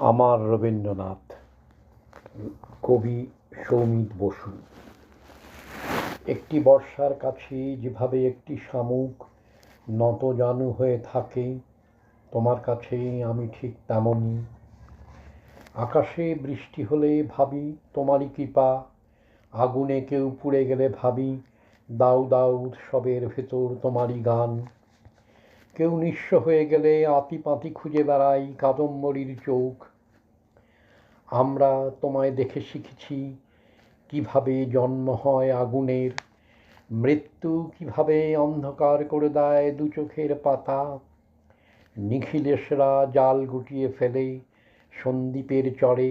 আমার রবীন্দ্রনাথ, কবি সৌমিত বসু। একটি বর্ষার কাছে যেভাবে একটি শামুক নতজানু হয়ে থাকে, তোমার কাছে আমি ঠিক তেমনই। আকাশে বৃষ্টি হলে ভাবি, তোমারই কৃপা। আগুনে কেউ পুড়ে গেলে ভাবি দাউ দাউ উৎসবের ভেতর তোমারই গান। কেউ নিঃস্ব হয়ে গেলে আতিপাতি খুঁজে বেড়াই কাদম্বরীর চোখ। আমরা তোমায় দেখে শিখেছি কীভাবে জন্ম হয় আগুনের। মৃত্যু কীভাবে অন্ধকার করে দেয় দু চোখের পাতা। নিখিলেশরা জাল গুটিয়ে ফেলে সন্দীপের চড়ে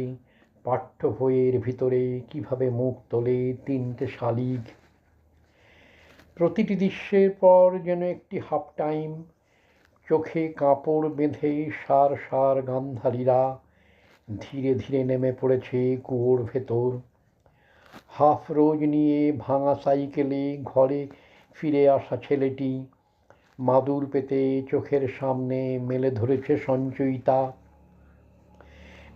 পাঠ্য বইয়ের ভিতরে কীভাবে মুখ তোলে তিনটে শালিক প্রতিটি দৃশ্যের পর যেন একটি হাফ টাইম চোখে কাপড় বেঁধে সার সার গান্ধারীরা ধীরে ধীরে নেমে পড়েছে কুয়োর ভেতর। হাফ রোজ নিয়ে ভাঙা সাইকেলে ঘরে ফিরে আসা ছেলেটি মাদুর পেতে চোখের সামনে মেলে ধরেছে সঞ্চয়িতা।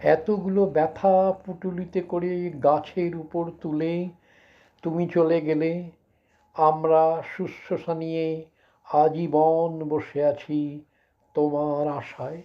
এতগুলো ব্যথা পুটুলিতে করে গাছের উপর তুলে তুমি চলে গেলে, আমরা শুশ্রূষা নিয়ে আজীবন বসে আছি তোমার আশায়